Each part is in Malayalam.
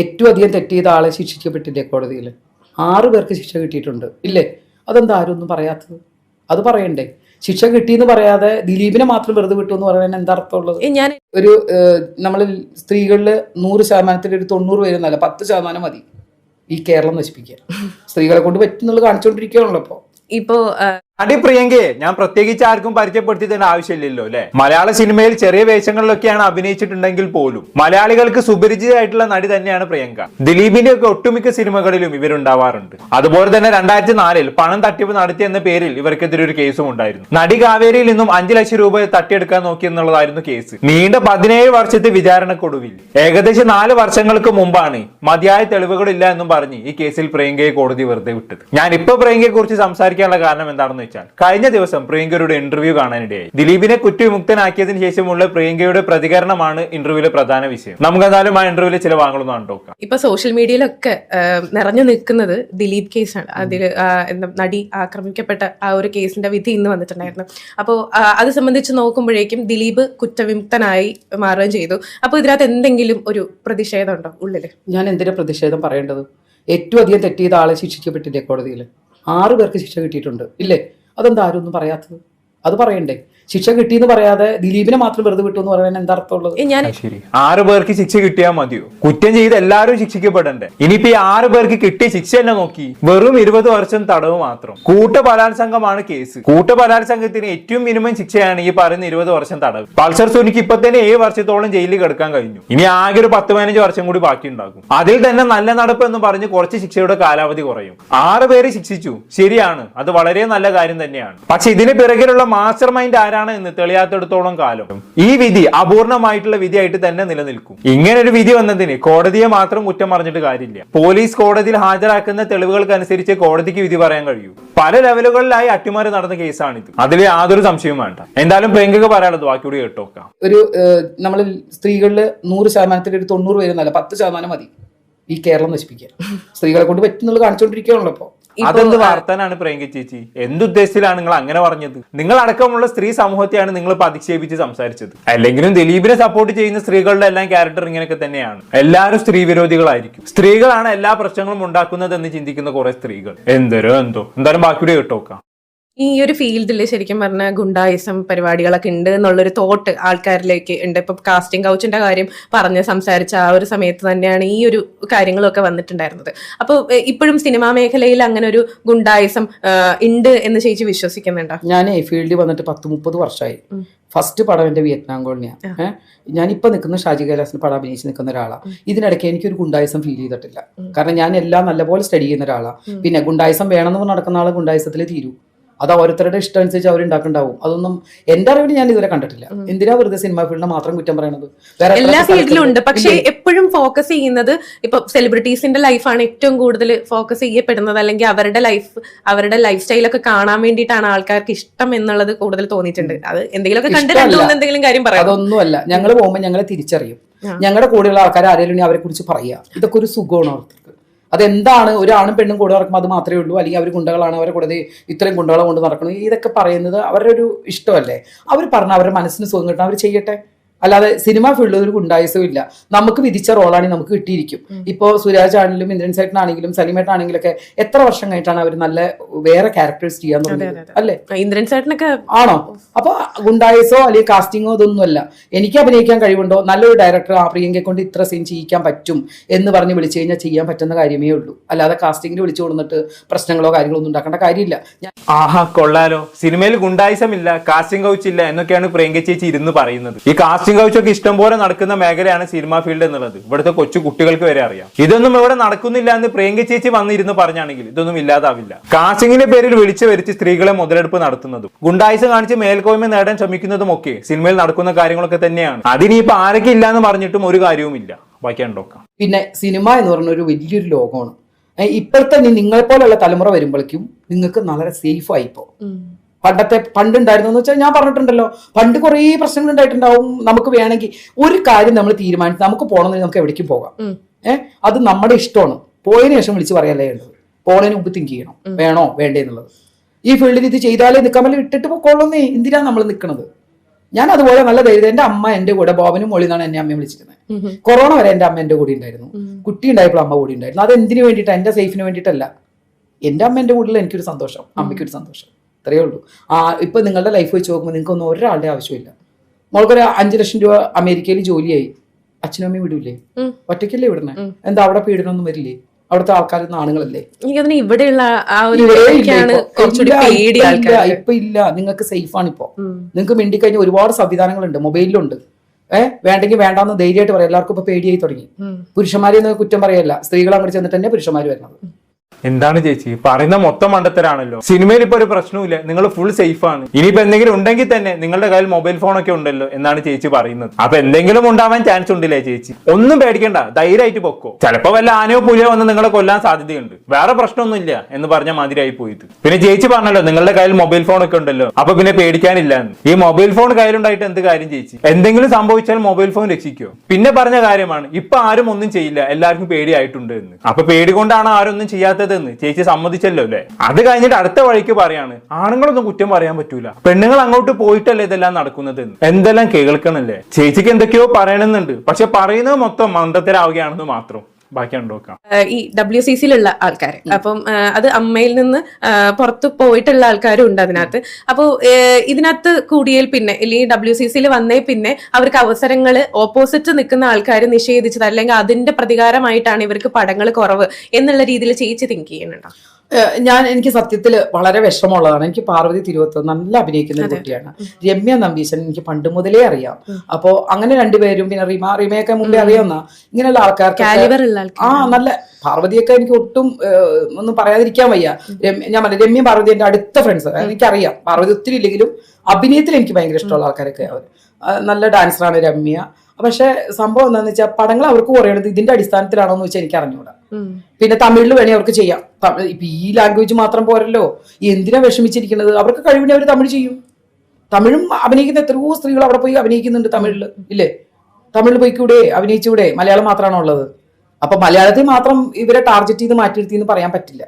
ഏറ്റവും അധികം തെറ്റ് ചെയ്ത ആളെ ശിക്ഷിക്കപ്പെട്ടില്ലേ കോടതിയിൽ? ആറ് പേർക്ക് ശിക്ഷ കിട്ടിയിട്ടുണ്ട്. ഇല്ലേ? അതെന്താ ആരും ഒന്നും പറയാത്തത്? അത് പറയണ്ടേ? ശിക്ഷ കിട്ടിയെന്ന് പറയാതെ ദിലീപിനെ മാത്രം വെറുതെ വിട്ടു എന്ന് പറയാൻ എന്താ അർത്ഥമുള്ളത് ഞാൻ ഒരു നമ്മൾ സ്ത്രീകളിൽ നൂറ് ശതമാനത്തിൽ ഒരു തൊണ്ണൂറ് പേരൊന്നല്ല പത്ത് ശതമാനം മതി. ഈ കേരളം നശിപ്പിക്കുക. സ്ത്രീകളെ കൊണ്ട് പറ്റുന്നുള്ളത് കാണിച്ചുകൊണ്ടിരിക്കുകയാണല്ലോ ഇപ്പോൾ ഇപ്പോ. പ്രിയങ്കേ പ്രിയങ്കയെ ഞാൻ പ്രത്യേകിച്ച് ആർക്കും പരിചയപ്പെടുത്തിയതിന്റെ ആവശ്യമില്ലല്ലോ അല്ലെ? മലയാള സിനിമയിൽ ചെറിയ വേഷങ്ങളിലൊക്കെയാണ് അഭിനയിച്ചിട്ടുണ്ടെങ്കിൽ പോലും മലയാളികൾക്ക് സുപരിചിതമായിട്ടുള്ള നടി തന്നെയാണ് പ്രിയങ്ക. ദിലീപിന്റെ ഒക്കെ ഒട്ടുമിക്ക സിനിമകളിലും ഇവരുണ്ടാവാറുണ്ട്. അതുപോലെ തന്നെ രണ്ടായിരത്തി നാലിൽ പണം തട്ടിപ്പ് നടത്തി എന്ന പേരിൽ ഇവർക്കെതിരെ ഒരു കേസും ഉണ്ടായിരുന്നു. നടി കാവേരിയിൽ നിന്നും അഞ്ചു ലക്ഷം രൂപ തട്ടിയെടുക്കാൻ നോക്കി എന്നുള്ളതായിരുന്നു കേസ്. നീണ്ട പതിനേഴ് വർഷത്തെ വിചാരണക്കൊടുവിൽ. ഏകദേശം നാല് വർഷങ്ങൾക്ക് മുമ്പാണ് മതിയായ തെളിവുകളില്ല എന്നും പറഞ്ഞ് ഈ കേസിൽ പ്രിയങ്കയെ കോടതി വെറുതെ വിട്ടത്. ഞാൻ ഇപ്പൊ പ്രിയങ്കയെ കുറിച്ച് സംസാരിക്കാനുള്ള കാരണം എന്താണെന്ന് വെച്ചാൽ. കഴിഞ്ഞ ദിവസം പ്രിയങ്കയുടെ ഇന്റർവ്യൂ കാണാനിടയായി. ദിലീപിനെ കുറ്റവിമുക്തനാക്കിയതിനു ശേഷമുള്ള പ്രിയങ്കയുടെ പ്രതികരണമാണ് ഇന്റർവ്യൂവിലെ പ്രധാന വിഷയം. നമുക്ക് എന്തായാലും ആ ഇന്റർവ്യൂവിലെ ചില വാങ്ങലൊന്നും കണ്ടോക്കാം ഇപ്പൊ സോഷ്യൽ മീഡിയയിലൊക്കെ നിറഞ്ഞു നിൽക്കുന്നത് ദിലീപ് കേസാണ്. അതിൽ എന്താ നടി ആക്രമിക്കപ്പെട്ട ആ ഒരു കേസിന്റെ വിധി ഇന്ന് വന്നിട്ടുണ്ടായിരുന്നു. അപ്പോൾ അത് സംബന്ധിച്ച് നോക്കുമ്പോഴേക്കും ദിലീപ് കുറ്റവിമുക്തനായി മാറുകയും ചെയ്തു. അപ്പോൾ ഇതിനകത്ത് എന്തെങ്കിലും ഒരു പ്രതിഷേധം ഉണ്ടോ ഉള്ളിൽ? ഞാൻ എന്തിനാ പ്രതിഷേധം പറയേണ്ടത്? ഏറ്റവും അധികം തെറ്റ് ചെയ്ത ആളെ ശിക്ഷിക്കപ്പെട്ടില്ലേ കോടതിയിൽ ആറ് പേർക്ക് ശിക്ഷ കിട്ടിയിട്ടുണ്ട്. ഇല്ലേ? അതെന്താ ആരും ഒന്നും പറയാത്തത്? അത് പറയണ്ടേ? ശിക്ഷ കിട്ടി എന്ന് പറയാതെ ദിലീപിനെ മാത്രം വെറുതെ വിട്ടു എന്ന് പറയാൻ എന്താ അർത്ഥമുള്ളത് ഞാൻ ശരി. ആറ് പേർക്ക് ശിക്ഷ കിട്ടിയാൽ മതിയോ? കുറ്റം ചെയ്ത് എല്ലാവരും ശിക്ഷിക്കപ്പെടണ്ടേ? ഇനിയിപ്പോ ഈ ആറ് പേർക്ക് കിട്ടിയ ശിക്ഷ തന്നെ നോക്കി വെറും ഇരുപത് വർഷം തടവ് മാത്രം. കൂട്ട ബലാത്സംഗമാണ് കേസ്. കൂട്ട ബലാത്സംഗത്തിന് ഏറ്റവും മിനിമം ശിക്ഷയാണ് ഈ പറയുന്ന ഇരുപത് വർഷം തടവ്. പൾസർ സുനിക്ക് ഇപ്പൊ തന്നെ ഏഴ് വർഷത്തോളം ജയിലിൽ കിടക്കാൻ കഴിഞ്ഞു. ഇനി ആകെ ഒരു പത്ത് പതിനഞ്ച് വർഷം കൂടി ബാക്കി ഉണ്ടാകും അതിൽ തന്നെ നല്ല നടപ്പ് എന്ന് പറഞ്ഞ് കുറച്ച് ശിക്ഷയുടെ കാലാവധി കുറയും. ആറ് പേര് ശിക്ഷിച്ചു. ശരിയാണ്. അത് വളരെ നല്ല കാര്യം തന്നെയാണ്. പക്ഷെ ഇതിന് പിറകിലുള്ള മാസ്റ്റർ മൈൻഡ് ആരാണ് എന്ന് തെളിയാത്തിടത്തോളം കാലം. ഈ വിധി അപൂർണമായിട്ടുള്ള വിധിയായിട്ട് തന്നെ നിലനിൽക്കും. ഇങ്ങനെ ഒരു വിധി വന്നതിന് കോടതിയെ മാത്രം കുറ്റം പറഞ്ഞിട്ട് കാര്യമില്ല. പോലീസ് കോടതിയിൽ ഹാജരാക്കുന്ന തെളിവുകൾക്കനുസരിച്ച് കോടതിക്ക് വിധി പറയാൻ കഴിയൂ. പല ലെവലുകളിലായി അട്ടിമറി നടന്ന കേസാണിത്. അതിൽ യാതൊരു സംശയവും വേണ്ട. എന്തായാലും പ്രിയങ്കക്ക് പറയാനുള്ളത് ബാക്കിയോട് കേട്ടോക്കാം. ഒരു നമ്മൾ സ്ത്രീകളിൽ നൂറ് ശതമാനത്തിൽ ഒരു തൊണ്ണൂറ് പേരൊന്നല്ല പത്ത് ശതമാനം മതി. ഈ കേരളം നശിപ്പിക്കുക. സ്ത്രീകളെ കൊണ്ട് പറ്റുന്നുള്ളത് കാണിച്ചുകൊണ്ടിരിക്കുകയാണല്ലോ ഇപ്പോൾ അതെന്ത് വാർത്താനാണ് പ്രിയങ്ക ചേച്ചി? എന്തുദ്ദേശത്തിലാണ് നിങ്ങൾ അങ്ങനെ പറഞ്ഞത്? നിങ്ങൾ അടക്കമുള്ള സ്ത്രീ സമൂഹത്തെയാണ് നിങ്ങൾ ഇപ്പൊ അധിക്ഷേപിച്ച് സംസാരിച്ചത്. അല്ലെങ്കിലും ദിലീപിനെ സപ്പോർട്ട് ചെയ്യുന്ന സ്ത്രീകളുടെ എല്ലാം ക്യാരക്ടർ ഇങ്ങനെയൊക്കെ തന്നെയാണ്. എല്ലാവരും സ്ത്രീ വിരോധികളായിരിക്കും. സ്ത്രീകളാണ് എല്ലാ പ്രശ്നങ്ങളും ഉണ്ടാക്കുന്നത് എന്ന് ചിന്തിക്കുന്ന കുറെ സ്ത്രീകൾ. എന്തോരോ എന്തോ. എന്തായാലും ബാക്കിയുടെ കേട്ടോക്കാം ഈ ഒരു ഫീൽഡിൽ ശരിക്കും പറഞ്ഞ ഗുണ്ടായിസം പരിപാടികളൊക്കെ ഉണ്ട് എന്നുള്ളൊരു തോട്ട് ആൾക്കാരിലേക്ക് ഉണ്ട്. ഇപ്പൊ കാസ്റ്റിംഗ് കൗച്ചിന്റെ കാര്യം പറഞ്ഞ് സംസാരിച്ച ആ ഒരു സമയത്ത് തന്നെയാണ് ഈ ഒരു കാര്യങ്ങളൊക്കെ വന്നിട്ടുണ്ടായിരുന്നത്. അപ്പോൾ ഇപ്പോഴും സിനിമാ മേഖലയിൽ അങ്ങനെ ഒരു ഗുണ്ടായിസം ഉണ്ട് എന്ന് ചേച്ചി വിശ്വസിക്കുന്നുണ്ടോ? ഞാൻ ഈ ഫീൽഡിൽ വന്നിട്ട് പത്ത് മുപ്പത് വർഷമായി. ഫസ്റ്റ് പടം എന്റെ വിയറ്റ്നാം കോളനിയാണ് ഞാനിപ്പോൾ നിൽക്കുന്ന ഷാജി കൈലാസിന് പടം അഭിനയിച്ച് നിൽക്കുന്ന ഒരാളാണ് ഇതിനിടയ്ക്ക് എനിക്കൊരു ഗുണ്ടായിസം ഫീൽ ചെയ്തിട്ടില്ല. കാരണം ഞാൻ എല്ലാം നല്ലപോലെ സ്റ്റഡി ചെയ്യുന്ന ഒരാളാണ് പിന്നെ ഗുണ്ടായിസം വേണമെന്ന് നടക്കുന്ന ആൾ ഗുണ്ടായിസത്തിൽ തീരൂ. അത് ഓരോരുത്തരുടെ ഇഷ്ടം അനുസരിച്ച് അവർ ഉണ്ടാക്കുന്നുണ്ടാവും അതൊന്നും എന്റെ അറിവിൽ ഞാൻ ഇതുവരെ കണ്ടിട്ടില്ല. എന്തിനാ വെറുതെ സിനിമ ഫീൽഡിനെ മാത്രം കുറ്റം പറയുന്നത് വേറെ എല്ലാ ഫീൽഡിലും ഉണ്ട്. പക്ഷേ എപ്പോഴും ഫോക്കസ് ചെയ്യുന്നത് ഇപ്പൊ സെലിബ്രിറ്റീസിന്റെ ലൈഫാണ് ഏറ്റവും കൂടുതൽ ഫോക്കസ് ചെയ്യപ്പെടുന്നത്. അല്ലെങ്കിൽ അവരുടെ ലൈഫ് അവരുടെ ലൈഫ് സ്റ്റൈലൊക്കെ കാണാൻ വേണ്ടിയിട്ടാണ് ആൾക്കാർക്ക് ഇഷ്ടം എന്നുള്ളത് കൂടുതൽ തോന്നിയിട്ടുണ്ട്. അത് എന്തെങ്കിലുമൊക്കെ കണ്ട് ഇഷ്ടമല്ല. രണ്ടു എന്തെങ്കിലും കാര്യം പറയാം. അതൊന്നുമല്ല. ഞങ്ങൾ പോകുമ്പോൾ ഞങ്ങളെ തിരിച്ചറിയും. ഞങ്ങളുടെ കൂടെയുള്ള ആൾക്കാർ ആരെങ്കിലും അവരെ കുറിച്ച് പറയുക ഇതൊക്കെ ഒരു സുഖമാണ് അവർക്ക് അതെന്താണ്? ഒരാണും പെണ്ണും കൂടെ നടക്കുമ്പോൾ അത് മാത്രമേ ഉള്ളൂ. അല്ലെങ്കിൽ അവർ ഗുണ്ടകളാണ് അവരെ കൂടെ ഇത്രയും ഗുണ്ടകളെ കൊണ്ട് നടക്കണം. ഇതൊക്കെ പറയുന്നത് അവരുടെ ഒരു ഇഷ്ടമല്ലേ? അവർ പറഞ്ഞ അവരുടെ മനസ്സിന് സുഖം കിട്ടണം. അവർ ചെയ്യട്ടെ? അല്ലാതെ സിനിമ ഫീൽഡിൽ ഒരു ഗുണ്ടായുസവും ഇല്ല. നമുക്ക് വിധിച്ച റോളാണ് നമുക്ക് കിട്ടിയിരിക്കും. ഇപ്പോൾ സുരാജ് ആണെങ്കിലും ഇന്ദ്രൻ സേട്ടനാണെങ്കിലും സലിമേട്ടനാണെങ്കിലും ഒക്കെ എത്ര വർഷം കഴിഞ്ഞിട്ടാണ് അവർ നല്ല വേറെ ക്യാരക്ടേഴ്സ് ചെയ്യാൻ തുടങ്ങിയത്? അല്ലേ? ഇന്ദ്രൻ സേട്ടനൊക്കെ ആണോ? അപ്പൊ ഗുണ്ടായസോ അല്ലെങ്കിൽ കാസ്റ്റിങ്ങോ ഇതൊന്നുമല്ല. എനിക്ക് അഭിനയിക്കാൻ കഴിവുണ്ടോ? നല്ലൊരു ഡയറക്ടർ ആ പ്രിയങ്കയെ കൊണ്ട് ഇത്ര സീൻ ചെയ്യിക്കാൻ പറ്റും എന്ന് പറഞ്ഞ് വിളിച്ചു കഴിഞ്ഞാൽ ചെയ്യാൻ പറ്റുന്ന കാര്യമേ ഉള്ളൂ. അല്ലാതെ കാസ്റ്റിംഗിന് വിളിച്ചു കൊടുത്തിട്ട് പ്രശ്നങ്ങളോ കാര്യങ്ങളോ ഒന്നും ഉണ്ടാക്കേണ്ട കാര്യമില്ല. ആഹാ കൊള്ളാലോ. സിനിമയിൽ ഗുണ്ടായിസം ഇല്ല കാസ്റ്റിംഗ് കൗച്ച് ഇല്ല എന്നൊക്കെയാണ് പ്രിയങ്ക ചേച്ചി ഇരുന്ന് പറയുന്നത്. ഈ കാസ്റ്റിംഗ് ഒക്കെ ഇഷ്ടം പോലെ നടക്കുന്ന മേഖലയാണ് സിനിമ ഫീൽഡ് എന്നുള്ളത്. ഇവിടുത്തെ കൊച്ചു കുട്ടികൾക്ക് വരെ അറിയാം. ഇതൊന്നും ഇവിടെ നടക്കുന്നില്ല എന്ന് പ്രിയങ്ക ചേച്ചി വന്നിരുന്ന് പറഞ്ഞാണെങ്കിൽ ഇതൊന്നും ഇല്ലാതാവില്ല. കാസ്റ്റിംഗിന്റെ പേരിൽ വിളിച്ചു വരുത്തി സ്ത്രീകളെ മുതലെടുപ്പ് നടത്തുന്നതും ഗുണ്ടായിസം കാണിച്ച് മേൽക്കോയ്മ നേടാൻ ശ്രമിക്കുന്നതും ഒക്കെ സിനിമയിൽ നടക്കുന്ന കാര്യങ്ങളൊക്കെ തന്നെയാണ്. അതിനിപ്പോ ആരൊക്കെ ഇല്ല എന്ന് പറഞ്ഞിട്ടും ഒരു കാര്യവുമില്ല. ബാക്കിയാണ് പിന്നെ സിനിമ എന്ന് പറഞ്ഞ ഒരു വലിയൊരു ലോകമാണ്. ഇപ്പോഴത്തെ നിങ്ങളെ നിങ്ങളെപ്പോലുള്ള തലമുറ വരുമ്പോഴേക്കും നിങ്ങൾക്ക് നല്ല സേഫ് ആയിപ്പോ. പണ്ടത്തെ പണ്ടുണ്ടായിരുന്നു എന്ന് വെച്ചാൽ ഞാൻ പറഞ്ഞിട്ടുണ്ടല്ലോ പണ്ട് കുറേ പ്രശ്നങ്ങൾ ഉണ്ടായിട്ടുണ്ടാവും നമുക്ക് വേണമെങ്കിൽ. ഒരു കാര്യം നമ്മൾ തീരുമാനിച്ചു നമുക്ക് പോകണമെങ്കിൽ നമുക്ക് എവിടേക്കും പോകാം. ഏഹ് അത് നമ്മുടെ ഇഷ്ടമാണ്. പോയതിനു ശേഷം വിളിച്ച് പറയാനല്ലേ വേണ്ടത് പോണതിന് മുമ്പ് തിങ്ക് ചെയ്യണം. വേണോ? വേണ്ടേ എന്നുള്ളത്. ഈ ഫീൽഡിൽ ഇത് ചെയ്താലേ നിൽക്കാൻ പറ്റില്ല. ഇട്ടിട്ട് പോയിക്കൊള്ളുന്നേ എന്തിനാ നമ്മൾ നിൽക്കുന്നത് ഞാൻ അതുപോലെ നല്ല ധൈര്യം എന്റെ അമ്മ എന്റെ കൂടെ ബോബനും മോളി എന്നാണ് എന്നെ അമ്മയെ വിളിച്ചിരുന്നത്. കൊറോണ വരെ എന്റെ അമ്മ എന്റെ കൂടെ ഉണ്ടായിരുന്നു. കുട്ടി ഉണ്ടായപ്പോൾ അമ്മ കൂടി ഉണ്ടായിരുന്നു. അത് എന്തിനു വേണ്ടിയിട്ട്? എന്റെ സേഫിന് വേണ്ടിയിട്ടല്ല. എന്റെ അമ്മ എന്റെ കൂടെ എനിക്കൊരു സന്തോഷം അമ്മയ്ക്കൊരു സന്തോഷം. അത്രയേ ഉള്ളൂ. ആ ഇപ്പം നിങ്ങളുടെ ലൈഫ് വെച്ച് നോക്കുമ്പോൾ നിങ്ങൾക്കൊന്നും ഒരാളുടെ ആവശ്യമില്ല മോൾക്കൊരു അഞ്ച് ലക്ഷം രൂപ അമേരിക്കയിൽ ജോലിയായി. അച്ഛനും അമ്മയും വിടൂലേ. ഒറ്റയ്ക്കല്ലേ വിടണേ? എന്താ അവിടെ പീഡനമൊന്നും വരില്ലേ? അവിടുത്തെ ആൾക്കാരൊന്നും ആണുങ്ങളല്ലേ? ഇവിടെയുള്ള ആ ഒരു ഇപ്പൊ. ഇല്ല, ആൾക്കാർ നിങ്ങൾക്ക് സേഫ് ആണ് ഇപ്പോ. നിങ്ങൾക്ക് മിണ്ടി കഴിഞ്ഞ ഒരുപാട് സംവിധാനങ്ങളുണ്ട്. മൊബൈലിലുണ്ട്. ഏഹ് വേണ്ടെങ്കിൽ വേണ്ടാന്ന് ധൈര്യമായിട്ട് പറയാം. എല്ലാവർക്കും ഇപ്പൊ പേടിയായി തുടങ്ങി. പുരുഷന്മാരെ കുറ്റം പറയല്ല. സ്ത്രീകൾ അങ്ങോട്ട് ചെന്നിട്ട് തന്നെ പുരുഷന്മാർ വരുന്നത്. എന്താണ് ചേച്ചി? പറയുന്ന മൊത്തം മണ്ടത്തരാണല്ലോ. സിനിമയിൽ ഇപ്പൊ ഒരു പ്രശ്നമില്ല നിങ്ങൾ ഫുൾ സേഫ് ആണ്. ഇനിയിപ്പോ എന്തെങ്കിലും ഉണ്ടെങ്കിൽ തന്നെ നിങ്ങളുടെ കയ്യിൽ മൊബൈൽ ഫോൺ ഒക്കെ ഉണ്ടല്ലോ എന്നാണ് ചേച്ചി പറയുന്നത്. അപ്പൊ എന്തെങ്കിലും ഉണ്ടാവാൻ ചാൻസ് ഉണ്ടല്ലേ ചേച്ചി? ഒന്നും പേടിക്കണ്ട. ധൈര്യമായിട്ട് പൊക്കോ. ചിലപ്പോ വല്ല ആനയോ പുലിയോ വന്ന് നിങ്ങളെ കൊല്ലാൻ സാധ്യതയുണ്ട്. വേറെ പ്രശ്നമൊന്നുമില്ല എന്ന് പറഞ്ഞ മാതിരിയായി പോയത് പിന്നെ ചേച്ചി പറഞ്ഞല്ലോ നിങ്ങളുടെ കയ്യിൽ മൊബൈൽ ഫോൺ ഒക്കെ ഉണ്ടല്ലോ. അപ്പൊ പിന്നെ പേടിക്കാനില്ല ഈ മൊബൈൽ ഫോൺ കയ്യിലുണ്ടായിട്ട് എന്ത് കാര്യം ചേച്ചി? എന്തെങ്കിലും സംഭവിച്ചാൽ മൊബൈൽ ഫോൺ രക്ഷിക്കോ. പിന്നെ പറഞ്ഞ കാര്യമാണ് ഇപ്പൊ ആരും ഒന്നും ചെയ്യില്ല. എല്ലാവർക്കും പേടിയായിട്ടുണ്ട് എന്ന്. അപ്പൊ പേടി കൊണ്ടാണ് ആരൊന്നും ചെയ്യാത്തതെന്ന് ചേച്ചി സമ്മതിച്ചല്ലോ അല്ലേ? അത് കഴിഞ്ഞിട്ട് അടുത്ത വഴിക്ക് പറയാണ് ആണുങ്ങളൊന്നും കുറ്റം പറയാൻ പറ്റൂല. പെണ്ണുങ്ങൾ അങ്ങോട്ട് പോയിട്ടല്ലേ ഇതെല്ലാം നടക്കുന്നത് എന്ന് എന്തെല്ലാം കേൾക്കണല്ലേ? ചേച്ചിക്ക് എന്തൊക്കെയോ പറയണമെന്നുണ്ട്. പക്ഷെ പറയുന്നത് മൊത്തം മന്ദത്തരാവുകയാണെന്ന് മാത്രം. ഈ ഡബ്ല്യു സി സിയിലുള്ള ആൾക്കാർ അപ്പം അത് അമ്മയിൽ നിന്ന് പുറത്ത് പോയിട്ടുള്ള ആൾക്കാരും ഉണ്ട് അതിനകത്ത്. അപ്പോൾ ഇതിനകത്ത് കൂടിയതിൽ പിന്നെ അല്ലെങ്കിൽ ഡബ്ല്യു സി സിയിൽ വന്നേ പിന്നെ അവർക്ക് അവസരങ്ങൾ ഓപ്പോസിറ്റ് നിൽക്കുന്ന ആൾക്കാർ നിഷേധിച്ചത് അല്ലെങ്കിൽ അതിന്റെ പ്രതികാരമായിട്ടാണ് ഇവർക്ക് പടങ്ങൾ കുറവ് എന്നുള്ള രീതിയിൽ ചേച്ചി തിങ്ക് ചെയ്യുന്നുണ്ടോ? ഞാൻ എനിക്ക് സത്യത്തിൽ വളരെ വിഷമമുള്ളതാണ്. എനിക്ക് പാർവതി തിരുവത്ത് നല്ല അഭിനയിക്കുന്ന ഒരു കുട്ടിയാണ്. രമ്യ നമ്പീശൻ എനിക്ക് പണ്ട് മുതലേ അറിയാം. അപ്പോ അങ്ങനെ രണ്ടുപേരും പിന്നെ റിമ റിമയൊക്കെ മുമ്പേ അറിയാവുന്ന ഇങ്ങനെയുള്ള ആൾക്കാർക്ക് ആ നല്ല പാർവതിയൊക്കെ എനിക്ക് ഒട്ടും ഒന്നും പറയാതിരിക്കാൻ വയ്യ. ഞാൻ പറഞ്ഞു രമ്യ പാർവതി എന്റെ അടുത്ത ഫ്രണ്ട്സ് എനിക്കറിയാം. പാർവതി ഒത്തിരി ഇല്ലെങ്കിലും അഭിനയത്തിൽ എനിക്ക് ഭയങ്കര ഇഷ്ടമുള്ള ആൾക്കാരൊക്കെ അവർ നല്ല ഡാൻസറാണ് രമ്യ. പക്ഷെ സംഭവം എന്താണെന്ന് വെച്ചാൽ പടങ്ങൾ അവർക്ക് കുറയണത് ഇതിന്റെ അടിസ്ഥാനത്തിലാണോ എന്ന് വെച്ചാൽ എനിക്ക് അറിഞ്ഞൂടാ പിന്നെ തമിഴിൽ വേണേ അവർക്ക് ചെയ്യാം. ഇപ്പൊ ഈ ലാംഗ്വേജ് മാത്രം പോരല്ലോ. എന്തിനാ വിഷമിച്ചിരിക്കുന്നത്? അവർക്ക് കഴിവിനെ അവർ തമിഴ് ചെയ്യും. തമിഴും അഭിനയിക്കുന്ന എത്രയോ സ്ത്രീകൾ അവിടെ പോയി അഭിനയിക്കുന്നുണ്ട് തമിഴിൽ ഇല്ലേ? തമിഴിൽ പോയിക്കൂടെ? അഭിനയിച്ചൂടെ? മലയാളം മാത്രമാണോ ഉള്ളത്? അപ്പൊ മലയാളത്തിൽ മാത്രം ഇവരെ ടാർഗറ്റ് ചെയ്ത് മാറ്റി നിർത്തി എന്ന് പറയാൻ പറ്റില്ല.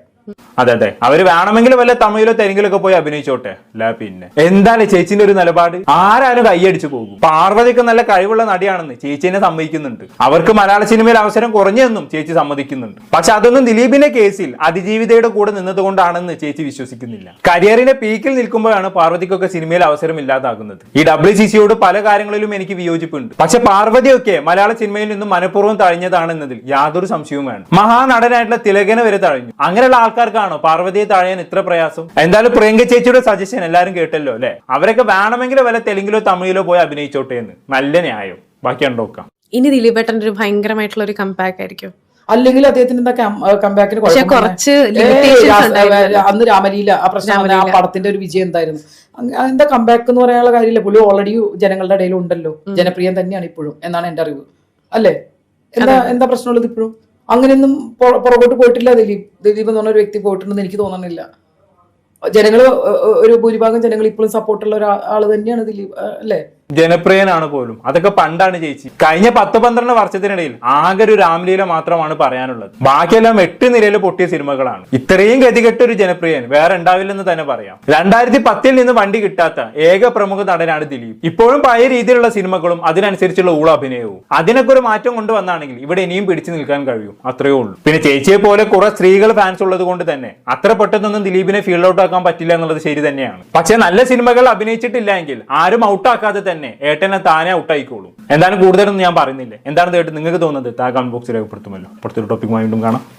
അതെ അതെ. അവർ വേണമെങ്കിൽ വല്ല തമിഴിലോ തെലുങ്കിലൊക്കെ പോയി അഭിനയിച്ചോട്ടെ. അല്ല പിന്നെ. എന്താണ് ചേച്ചിന്റെ ഒരു നിലപാട്? ആരാലും കൈയടിച്ചു പോകും? പാർവതിക്ക് നല്ല കഴിവുള്ള നടിയാണെന്ന് ചേച്ചിനെ സമ്മതിക്കുന്നുണ്ട്. അവർക്ക് മലയാള സിനിമയിൽ അവസരം കുറഞ്ഞെന്നും ചേച്ചി സമ്മതിക്കുന്നുണ്ട്. പക്ഷെ അതൊന്നും ദിലീപിന്റെ കേസിൽ അതിജീവിതയുടെ കൂടെ നിന്നതുകൊണ്ടാണെന്ന് ചേച്ചി വിശ്വസിക്കുന്നില്ല. കരിയറിന്റെ പീക്കിൽ നിൽക്കുമ്പോഴാണ് പാർവതിക്കൊക്കെ സിനിമയിൽ അവസരം ഇല്ലാതാകുന്നത്. ഈ ഡബ്ല്യു സി സിയോട് പല കാര്യങ്ങളിലും എനിക്ക് വിയോജിപ്പുണ്ട്. പക്ഷെ പാർവതിയൊക്കെ മലയാള സിനിമയിൽ നിന്നും മനഃപൂർവം തഴഞ്ഞതാണെന്നതിൽ യാതൊരു സംശയവും വേണം മഹാനടനായിട്ടുള്ള തിലകനെ വരെ തഴഞ്ഞു. അങ്ങനെയുള്ള ആൾക്കാർക്കാണോ? പാർവതിയെ തഴയാൻ ഇത്ര പ്രയാസം? എന്തായാലും പ്രിയങ്ക ചേച്ചിയുടെ സജഷൻ എല്ലാവരും കേട്ടല്ലോ അല്ലെ? അവരൊക്കെ വേണമെങ്കിൽ വല്ല തെലുങ്കിലോ തമിഴിലോ പോയി അഭിനയിച്ചോട്ടെ എന്ന്. നല്ല ന്യായം. ബാക്കി നോക്കാം. ഇനി ദിലീപേട്ടന്റെ ഒരു ഭയങ്കരമായിട്ടുള്ള ഒരു കമ്പാക്ക് ആയിരിക്കും. അല്ലെങ്കിൽ അദ്ദേഹത്തിന് എന്താ കമ്പാക്കിന് കുറച്ച്. അന്ന് രാമലീല ആ പ്രശ്നം ആ പടത്തിന്റെ ഒരു വിജയം എന്തായിരുന്നു? എന്താ കമ്പാക്ക് എന്ന് പറയാനുള്ള കാര്യമില്ല. പുള്ളി ഓൾറെഡി ജനങ്ങളുടെ ഇടയിൽ ഉണ്ടല്ലോ ജനപ്രിയം തന്നെയാണ് ഇപ്പോഴും എന്നാണ് എന്റെ അറിവ്. അല്ലേ? എന്താ എന്താ പ്രശ്നമുള്ളത് ഇപ്പോഴും? അങ്ങനെയൊന്നും പുറകോട്ട് പോയിട്ടില്ല. ദിലീപ് ദിലീപ് എന്ന് പറഞ്ഞൊരു വ്യക്തി പോയിട്ടുണ്ടെന്ന് എനിക്ക് തോന്നണില്ല. ജനങ്ങൾ ഒരു ഭൂരിഭാഗം ജനങ്ങൾ ഇപ്പോഴും സപ്പോർട്ടുള്ള ഒരാൾ തന്നെയാണ് ദിലീപ് അല്ലേ? ജനപ്രിയനാണ് പോലും. അതൊക്കെ പണ്ടാണ് ചേച്ചി. കഴിഞ്ഞ പത്ത് പന്ത്രണ്ട് വർഷത്തിനിടയിൽ ആകെ ഒരു രാംലീല മാത്രമാണ് പറയാനുള്ളത്. ബാക്കിയെല്ലാം എട്ട് നിലയിൽ പൊട്ടിയ സിനിമകളാണ്. ഇത്രയും ഗതികെട്ട ഒരു ജനപ്രിയൻ വേറെ ഉണ്ടാവില്ലെന്ന് തന്നെ പറയാം. രണ്ടായിരത്തി പത്തിൽ നിന്ന് വണ്ടി കിട്ടാത്ത ഏക പ്രമുഖ നടനാണ് ദിലീപ്. ഇപ്പോഴും പഴയ രീതിയിലുള്ള സിനിമകളും അതിനനുസരിച്ചുള്ള ഊള അഭിനയവും. അതിനൊക്കെ ഒരു മാറ്റം കൊണ്ടുവന്നാണെങ്കിൽ ഇവിടെ ഇനിയും പിടിച്ചു നിൽക്കാൻ കഴിയും. അത്രയേ ഉള്ളൂ. പിന്നെ ചേച്ചിയെ പോലെ കുറെ സ്ത്രീകൾ ഫാൻസ് ഉള്ളത് കൊണ്ട് തന്നെ അത്ര പെട്ടെന്നൊന്നും ദിലീപിനെ ഫീൽഡ് ഔട്ട് ആക്കാൻ പറ്റില്ല എന്നുള്ളത് ശരി തന്നെയാണ്. പക്ഷെ നല്ല സിനിമകൾ അഭിനയിച്ചിട്ടില്ല എങ്കിൽ ആരും ഔട്ടാക്കാതെ തന്നെ ഏട്ടനെ താനെ ഔട്ടായിക്കോളും എന്താണ് കൂടുതലൊന്നും ഞാൻ പറയുന്നില്ല. എന്താണ് കേട്ട് നിങ്ങൾക്ക് തോന്നുന്നത്? താ കമന്റ് ബോക്സിൽ രേഖപ്പെടുത്തുമല്ലോ. അടുത്തൊരു ടോപ്പിക്കുമായി വീണ്ടും കാണാം.